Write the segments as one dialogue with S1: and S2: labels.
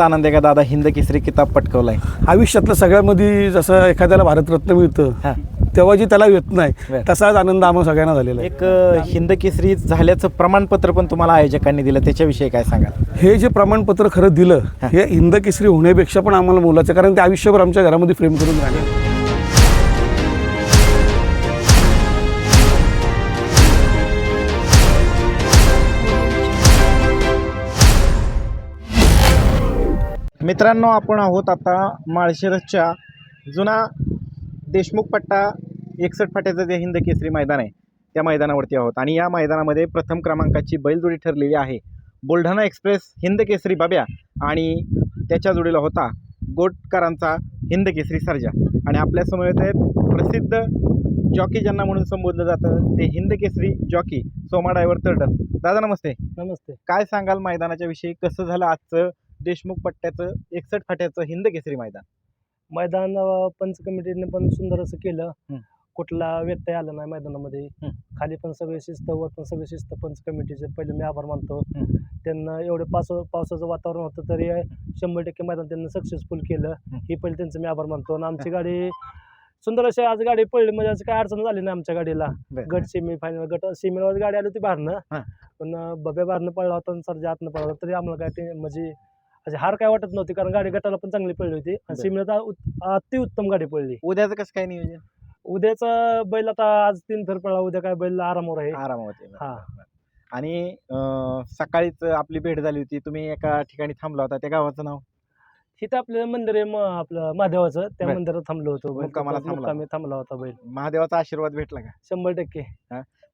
S1: आनंद आहे का दादा हिंद केसरी किताब पटकवलाय
S2: आयुष्यातलं सगळ्यामध्ये जसं एखाद्याला भारतरत्न
S1: हा.
S2: मिळतं तेव्हा जी त्याला येत नाही
S1: बरं.
S2: तसाच आनंद आम्हाला सगळ्यांना झालेला आहे
S1: एक अ, हिंद केसरी झाल्याचं प्रमाणपत्र पण तुम्हाला आयोजकांनी दिलं त्याच्याविषयी काय सांगाल
S2: हे जे प्रमाणपत्र खरं दिलं हे हिंद केसरी होण्यापेक्षा पण आम्हाला मोलाचं आहे. कारण ते आयुष्यभर आमच्या घरामध्ये फ्रेम करून राहिले
S1: मित्रांनो आपण आहोत आता माळशिरसच्या जुना देशमुख पट्टा एकसठ फाट्याचं जे हिंद केसरी मैदान आहे त्या मैदानावरती आहोत. आणि या मैदानामध्ये प्रथम क्रमांकाची बैलजोडी ठरलेली आहे. बुलढाणा एक्सप्रेस हिंद केसरी बाब्या आणि त्याच्या जोडीला होता गोटकरांचा हिंद केसरी सर्जा. आणि आपल्यासमोर येत आहेत प्रसिद्ध जॉकी ज्यांना म्हणून संबोधलं जातं ते हिंद केसरी जॉकी सोमा डायव्हर तरडल दादा नमस्ते.
S2: नमस्ते.
S1: काय सांगाल मैदानाच्या विषयी? कसं झालं आजचं देशमुख पट्ट्याचं एकसठ फाट्याचं हिंद केसरी मैदान
S3: मैदान अ, पंच कमिटीने पण सुंदर असं केलं
S1: हं.
S3: कुठला व्यत्यय आला नाही मैदानामध्ये
S1: हं.
S3: खाली पण सगळे शिस्त वर पण सगळे शिस्त पंच कमिटीचे पहिले मी आभार मानतो
S1: हं.
S3: त्यांना एवढे पावस पावसाचं वातावरण होतं तरी शंभर टक्के मैदान त्यांनी सक्सेसफुल केलं
S1: हं.
S3: ही पहिले त्यांचं मी आभार मानतो आणि आमची गाडी सुंदर अशी आज गाडी पडली म्हणजे आज काय अडचण झाली नाही आमच्या गाडीला
S1: बरं.
S3: गट सेमी फायनल गट सेमीवर गाडी आली होती बाहेरनं
S1: हां.
S3: पण अ, बब्या बाहेरनं पडला होता आणि सरजा आतनं पडला होता तरी आम्हाला काय ते म्हणजे अशी हार काय वाटत नव्हती कारण गाडी गटाला पण चांगली पडली होती. आणि
S1: बरं.
S3: सेमीला अति उत्तम गाडी पडली.
S1: उद्याचं कसं काय नियोजन?
S3: उद्याचा बैल आता आज तीन फेर पडला उद्या काय बैल आरामावर आहे.
S1: आरामावती
S3: हा.
S1: आणि अं, सकाळीच आपली भेट झाली होती. तुम्ही एका ठिकाणी थांबला होता. त्या गावाचं नाव?
S3: तिथं आपलं मंदिर आहे म- आपलं महादेवाचं. त्या
S1: बरं.
S3: मंदिरात थांबलो होतो. बैल.
S1: मुक्कामाला
S3: तिथं
S1: थांबला.
S3: मुक्कामी थांबला होता बैल.
S1: महादेवाचा आशीर्वाद भेटला का?
S3: शंभर टक्के.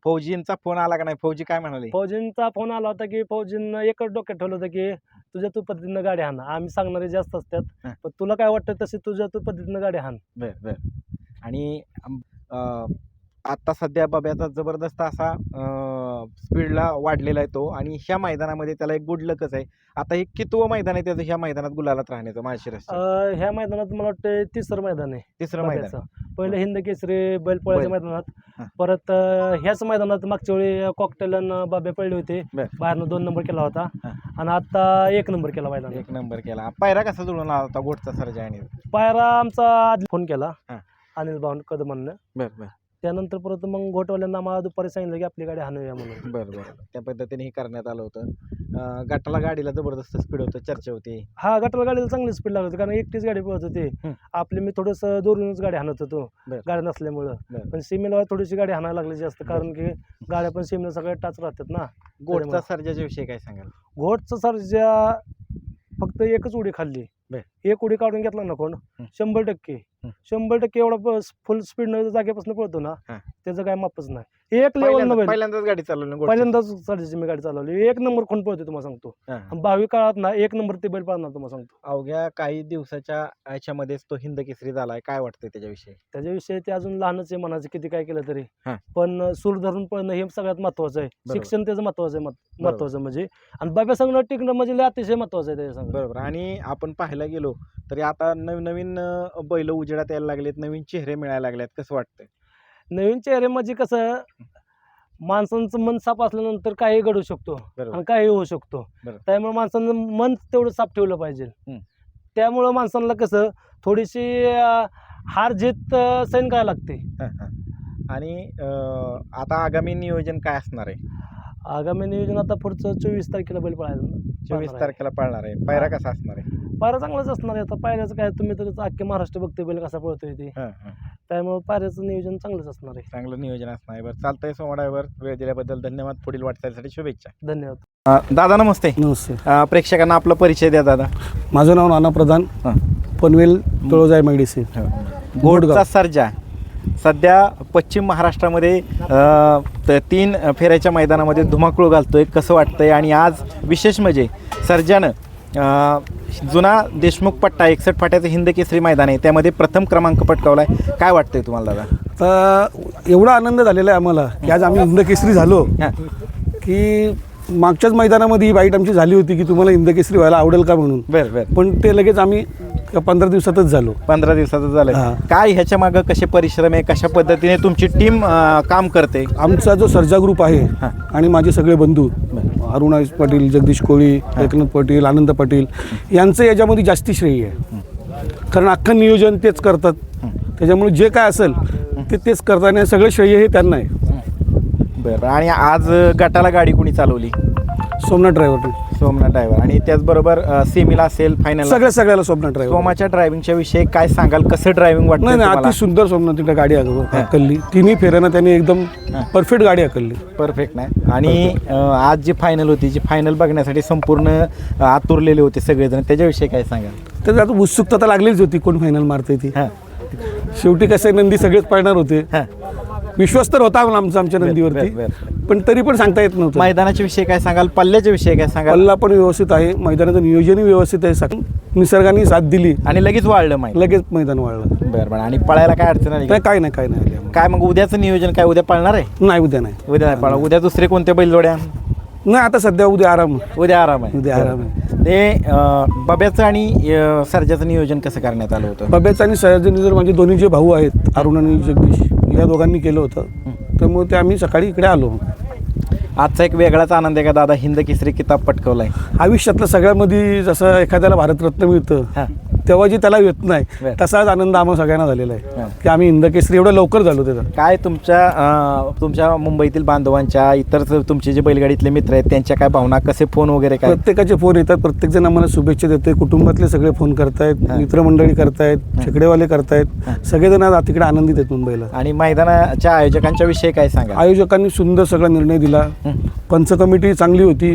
S1: फौजींचा फोन आला का नाही? फौजी काय म्हणाले?
S3: फौजींचा फोन आला होता की फौजींना एकच डोक्यात ठेवलं होतं की तुझ्या तू पद्धतीनं गाडी हाण. आम्ही सांगणारे जास्त
S1: हा.
S3: असतात पण तुला काय वाटतं तशी तुझ्या तू पद्धतीनं गाडी हाण.
S1: बर बर. आणि आता सध्या बब्याचा जबरदस्त असा स्पीडला वाढलेला आहे तो आणि ह्या मैदानामध्ये त्याला एक गुड लकच आहे. आता हे कितवं मैदान आहे त्याचं ह्या मैदानात गुलालात राहण्याचं माळशिरस
S3: अं, ह्या मैदानात मला वाटतं तिसरं मैदान आहे
S1: तिसरं मैदान.
S3: पहिलं हिंद केसरी बैलपोळ्याच्या
S1: बैल.
S3: मैदानात
S1: हा.
S3: परत अं, ह्याच मैदानात मागच्या वेळी कॉकटेल बाबे पडले होते
S1: बर.
S3: बाहेरनं दोन नंबर केला होता
S1: हा.
S3: आणि आता एक नंबर केला मैदानात
S1: एक नंबर केला पायरा कसा जुळून आला होता गोटचा सर्जा आणि
S3: पायरा आमचा आधी फोन केला
S1: हा.
S3: अनिल भाऊन कदमांना
S1: बर बर
S3: त्यानंतर परत मग घोटवाल्यांना आम्हाला दुपारी सांगितलं की आपली गाडी हाणूया म्हणून.
S1: बरं बरं. त्या पद्धतीने हे करण्यात आलं होतं. अं, गटाला गाडीला जबरदस्त स्पीड होतं चर्चा होती.
S3: हा गटाला गाडीला चांगली स्पीड लागत होती कारण एकटीच गाडी पळत होती. आपली मी थोडंसं दोरूनच गाडी हाणत होतो
S1: बर.
S3: गाडी नसल्यामुळं.
S1: बरं.
S3: पण सीमेला थोडीशी गाडी हाणायला लागली जास्त कारण की गाड्या पण सीमेला सगळ्या टाच राहतात ना. त्याच्यामुळं.
S1: सर्जाच्या विषयी काय सांगाल?
S3: घोटचं सर्जा फक्त एकच उडी खाल्ली.
S1: बर.
S3: एक उडी काढून घेतला ना कोण
S1: हं.
S3: शंभर टक्के. शंभर टक्के एवढा फुल स्पीड जागेपासून पळतो ना
S1: हा.
S3: त्याचं काय मापच नाही एक लेवल
S1: पहिल्यांदा-
S3: बैल
S1: पहिल्यांदाच गाडी चालवली ना.
S3: पहिल्यांदाच सर्जाची मी गाडी चालवली. एक नंबर कोण पळतो तुम्हाला सांगतो.
S1: हां.
S3: आणि भावी काळात ना एक नंबर ते बैल पाळणार तुम्हाला सांगतो.
S1: अवघ्या काही दिवसाच्या याच्यामध्येच तो हिंद केसरी झालाय. काय वाटतंय त्याच्याविषयी?
S3: त्याच्याविषयी ते अजून लहानच आहे म्हणायचं किती काय केलं तरी.
S1: हा.
S3: पण सूर धरून पळणं हे सगळ्यात महत्वाचं आहे.
S1: बरोबर.
S3: शिक्षण त्याचं महत्वाचं आहे मत-. महत्वाचं म्हणजे. आणि बाब्या संघ टिकणं म्हणजे लय अतिशय महत्वाचं आहे त्याच्या
S1: बरोबर. आणि आपण पाहायला गेलो तरी आता नवीन नवीन बैल उजेडात यायला लागलेत नवीन चेहरे मिळायला लागलेत. कसं वाटतंय?
S3: नवीन चेहरे म्हणजे कसं माणसांचं मन साफ असल्यानंतर काही घडू शकतो
S1: बरोबर.
S3: आणि काही होऊ शकतो.
S1: बरोबर.
S3: त्यामुळे माणसानं मन तेवढं साफ ठेवलं पाहिजे.
S1: हम्म.
S3: त्यामुळं माणसांना कसं थोडीशी अं, हार जीत अं, सहन करायला लागते.
S1: आणि अं, आता आगामी नियोजन काय असणार आहे?
S3: आगामी नियोजन आता पुढचं चोवीस तारखेला बैल पळायला
S1: चोवीस. तारखेला पाळणार आहे. पायरा कसा असणार आहे?
S3: पायरा चांगलाच असणार आहे. आता पायऱ्याचं काय तुम्ही तर अख्खे महाराष्ट्र बघते बैल कसा पळतोय ते.
S1: हां, हां.
S3: त्यामुळे पायऱ्याचं नियोजन चांगलंच असणार आहे.
S1: चांगलं नियोजन असणार आहे बरं. चालतंय सोमवारावर वेळ दिल्याबद्दल धन्यवाद. पुढील वाटचालीसाठी शुभेच्छा.
S3: धन्यवाद.
S1: अं, दादा नमस्ते.
S2: नमस्ते.
S1: अं, प्रेक्षकांना आपला परिचय द्या दादा.
S2: माझं नाव नाना प्रधान.
S1: हां.
S2: पनवेल तळोजाय मेडिसिन
S1: गोडचा सर्जा. सध्या पश्चिम महाराष्ट्रामध्ये अ, त- तीन फेऱ्याच्या मैदानामध्ये धुमाकूळ घालतोय. कसं वाटतंय? आणि आज विशेष म्हणजे सर्जानं जुना देशमुख पट्टा एकसठ फाट्याचं हिंद केसरी मैदान आहे. त्यामध्ये प्रथम क्रमांक पटकावलाय. काय वाटतंय तुम्हाला दादा?
S2: तर एवढा आनंद झालेला आहे आम्हाला की आज आम्ही हिंद केसरी झालो. की मागच्याच मैदानामध्ये ही बाईट आमची झाली होती की तुम्हाला हिंद केसरी व्हायला आवडेल का म्हणून.
S1: बरं बरं.
S2: पण ते लगेच आम्ही पंधरा दिवसातच झालो.
S1: पंधरा दिवसाचं झालं. काय ह्याच्या मागं कसे परिश्रम आहे? कशा पद्धतीने तुमची टीम काम करते?
S2: आमचा जो सर्जा ग्रुप आहे. आणि माझे सगळे बंधू अरुणाश पाटील जगदीश कोळी एकनाथ पाटील आनंद पाटील यांचं याच्यामध्ये जास्ती श्रेय आहे. कारण अख्खं नियोजन तेच करतात. त्याच्यामुळे जे काय असेल ते तेच करतात आणि सगळं श्रेय हे त्यांना आहे.
S1: बरं आणि आज गटाला गाडी कुणी चालवली?
S2: सोमनाथ ड्रायव्हर
S1: सोमनाथ ड्रायव्हर आणि त्याचबरोबर सेमीला असेल फायनल
S2: सगळ्या सगळ्याला सोमनाथ ड्रायव्हर
S1: सोमाच्या ड्रायव्हिंगच्या विषयी काय सांगाल? कसं ड्रायव्हिंग
S2: नाही नाही
S1: वाटतं
S2: अति सुंदर सोमनाथ तिकडे गाडी हाकलली तिन्ही फेऱ्यानं त्यांनी एकदम परफेक्ट गाडी हाकलली
S1: परफेक्ट नाही. आणि अं, आज जी फायनल होती जी फायनल बघण्यासाठी संपूर्ण अं, आतुरलेले होते सगळेजण. त्याच्याविषयी काय सांगाल?
S2: तर आता उत्सुकता तर लागलीच होती कोण फायनल मारते ती.
S1: हां.
S2: शेवटी कसे नंदी सगळेच पळणार होते.
S1: हां.
S2: विश्वास तर होता आमचा आमच्या नंदीवरती. पण तरी पण सांगता येत नव्हतं.
S1: मैदानाच्या विषयी काय सांगाल? पल्ल्याच्या विषयी काय सांगाल?
S2: पल्ला पण व्यवस्थित आहे. मैदानाचं नियोजनही व्यवस्थित आहे. सग- निसर्गाने साथ दिली.
S1: आणि लगेच वाढलं माहिती
S2: लगेच मैदान वाढलं
S1: बरं बरं. आणि पळायला काय अडचण आली?
S2: नाही काय नाही काय नाही. आली.
S1: काय मग उद्याचं नियोजन काय? उद्या पळणार आहे?
S2: नाही उद्या नाही.
S1: उद्या नाही पळा उद्या दुसरे कोणते बैलजोड्या?
S2: नाही आता सध्या उद्या आराम.
S1: उद्या आराम आहे.
S2: उद्या आराम आहे.
S1: ते अं, बब्याचं आणि अं, सर्जाचं नियोजन कसं करण्यात आलं होतं?
S2: बब्याचं आणि सयाजीने जर माझे दोन्ही जे भाऊ आहेत अरुण आणि जगदीश. या दोघांनी केलं होतं. त्यामुळे ते आम्ही सकाळी इकडे आलो.
S1: आजचा एक वेगळाच आनंद आहे का दादा? हिंद केसरी किताब पटकवलाय.
S2: आयुष्यातलं सगळ्यामध्ये जसं एखाद्याला भारतरत्न मिळतं
S1: हां.
S2: तेव्हा जी त्याला येत नाही. तसाच आनंद आम्हाला सगळ्यांना झालेला आहे. की आम्ही इंदकेसरी एवढं लवकर झालो त्याचा
S1: काय तुमच्या अं, तुमच्या मुंबईतील बांधवांच्या इतर तुमचे जे बैलगाडीतले मित्र आहेत त्यांच्या काय भावना कसे फोन वगैरे काय?
S2: प्रत्येकाचे फोन येतात प्रत्येकजण आम्हाला शुभेच्छा देते कुटुंबातले सगळे फोन करतायत
S1: हां.
S2: मित्रमंडळी करतायत शेकडेवाले करतायत. सगळेजण आज तिकडे आनंदित आहेत मुंबईला.
S1: आणि मैदानाच्या आयोजकांच्या विषयी काय सांगा
S2: आयोजकांनी सुंदर सगळा निर्णय दिला. पंच कमिटी चांगली होती.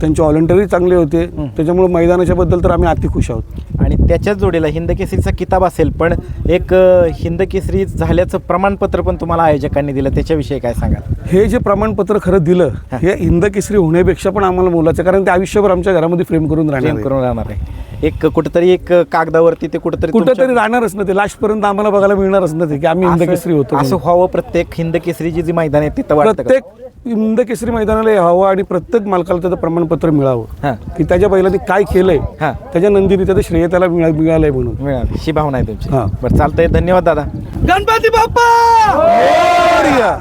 S2: त्यांचे व्हॉलंटियरही चांगले होते. त्याच्यामुळे मैदानाच्या बद्दल तर आम्ही अति खुश आहोत.
S1: आणि त्याच्याच जोडीला हिंद केसरीचा किताब असेल पण एक अं, हिंद केसरी झाल्याचं प्रमाणपत्र पण तुम्हाला आयोजकांनी दिलं त्याच्याविषयी काय सांगाल
S2: हे जे प्रमाणपत्र खरं दिलं हे हिंद केसरी होण्यापेक्षा पण आम्हाला मोलाचं कारण ते आयुष्यभर आमच्या घरामध्ये फ्रेम करून राहणार.
S1: करून राहणार आहे एक कुठेतरी एक कागदावरती ते कुठेतरी
S2: कुठेतरी राहणारच ना ते लास्ट पर्यंत आम्हाला बघायला मिळणारच ना ते की आम्ही हिंद
S1: असं-
S2: केसरी होतो
S1: असं. व्हावं प्रत्येक हिंद केसरीची जी मैदान आहे तिथं?
S2: प्रत्येक हिंद केसरी मैदानाला यावं आणि प्रत्येक मालकाला त्याचं प्रमाणपत्र मिळावं.
S1: हां.
S2: की त्याच्या बैलांनी काय केलंय
S1: हां.
S2: त्याच्या नंदीने त्याचं श्रेय त्याला मिळा मिळालंय म्हणून.
S1: मिळाली. ही भावना आहे तुमची.
S2: हां.
S1: बरं चालतंय. धन्यवाद दादा.
S2: गणपती बाप्पा!